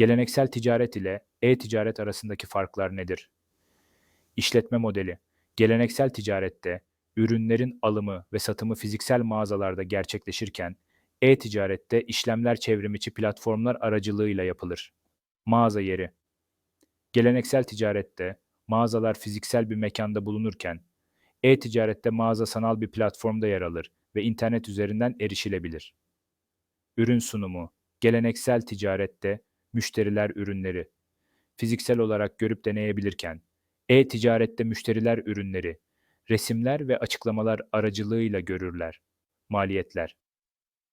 Geleneksel ticaret ile e-ticaret arasındaki farklar nedir? İşletme modeli. Geleneksel ticarette ürünlerin alımı ve satımı fiziksel mağazalarda gerçekleşirken, e-ticarette işlemler çevrimiçi platformlar aracılığıyla yapılır. Mağaza yeri. Geleneksel ticarette mağazalar fiziksel bir mekanda bulunurken, e-ticarette mağaza sanal bir platformda yer alır ve internet üzerinden erişilebilir. Ürün sunumu. Geleneksel ticarette müşteriler ürünleri fiziksel olarak görüp deneyebilirken, e-ticarette müşteriler ürünleri resimler ve açıklamalar aracılığıyla görürler. Maliyetler.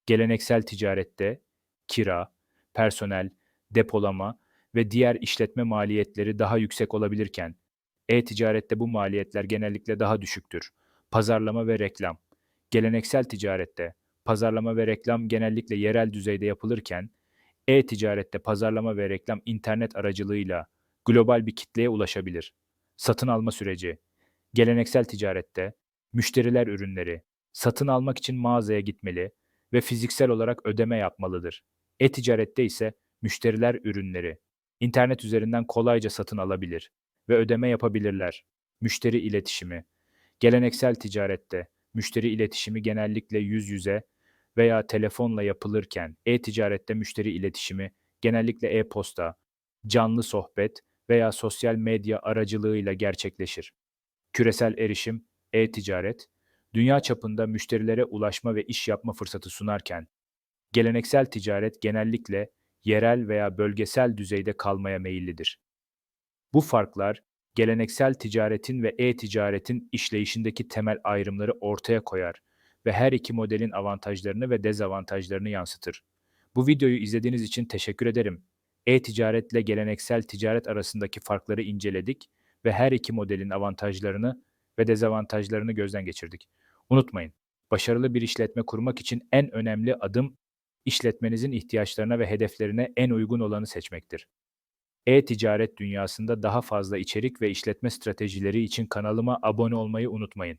Geleneksel ticarette kira, personel, depolama ve diğer işletme maliyetleri daha yüksek olabilirken, e-ticarette bu maliyetler genellikle daha düşüktür. Pazarlama ve reklam. Geleneksel ticarette pazarlama ve reklam genellikle yerel düzeyde yapılırken, e-ticarette pazarlama ve reklam internet aracılığıyla global bir kitleye ulaşabilir. Satın alma süreci. Geleneksel ticarette müşteriler ürünleri satın almak için mağazaya gitmeli ve fiziksel olarak ödeme yapmalıdır. E-ticarette ise müşteriler ürünleri internet üzerinden kolayca satın alabilir ve ödeme yapabilirler. Müşteri iletişimi. Geleneksel ticarette müşteri iletişimi genellikle yüz yüze veya telefonla yapılırken e-ticarette müşteri iletişimi genellikle e-posta, canlı sohbet veya sosyal medya aracılığıyla gerçekleşir. Küresel erişim, e-ticaret, dünya çapında müşterilere ulaşma ve iş yapma fırsatı sunarken, geleneksel ticaret genellikle yerel veya bölgesel düzeyde kalmaya meyillidir. Bu farklar, geleneksel ticaretin ve e-ticaretin işleyişindeki temel ayrımları ortaya koyar ve her iki modelin avantajlarını ve dezavantajlarını yansıtır. Bu videoyu izlediğiniz için teşekkür ederim. E-ticaretle geleneksel ticaret arasındaki farkları inceledik ve her iki modelin avantajlarını ve dezavantajlarını gözden geçirdik. Unutmayın, başarılı bir işletme kurmak için en önemli adım işletmenizin ihtiyaçlarına ve hedeflerine en uygun olanı seçmektir. E-ticaret dünyasında daha fazla içerik ve işletme stratejileri için kanalıma abone olmayı unutmayın.